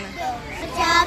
ગણા